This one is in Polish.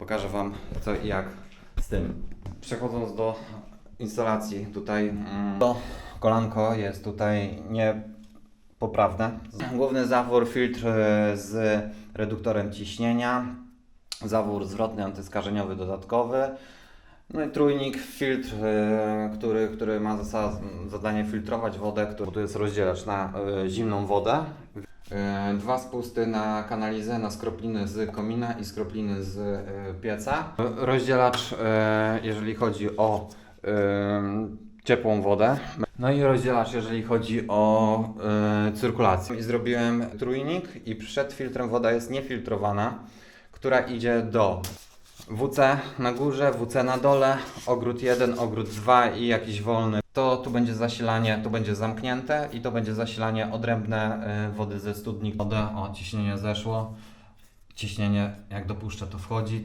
Pokażę Wam co i jak z tym. Przechodząc do instalacji tutaj, mm, to kolanko jest tutaj niepoprawne. Główny zawór, filtr e, z reduktorem ciśnienia, zawór zwrotny antyskarzeniowy dodatkowy, no i trójnik, filtr, e, który, który ma za zadanie filtrować wodę, który, tu jest rozdzielacz na e, zimną wodę. E, Dwa spusty na kanalizę, na skropliny z komina i skropliny z e, pieca. Rozdzielacz, e, jeżeli chodzi o ciepłą wodę. No i rozdzielacz, jeżeli chodzi o cyrkulację. I zrobiłem trójnik i przed filtrem woda jest niefiltrowana, która idzie do WC na górze, WC na dole, ogród 1, ogród 2 i jakiś wolny. To tu będzie zasilanie, tu będzie zamknięte i to będzie zasilanie odrębne y, wody ze studni. Wodę, o ciśnienie zeszło. Ciśnienie jak dopuszczę to wchodzi.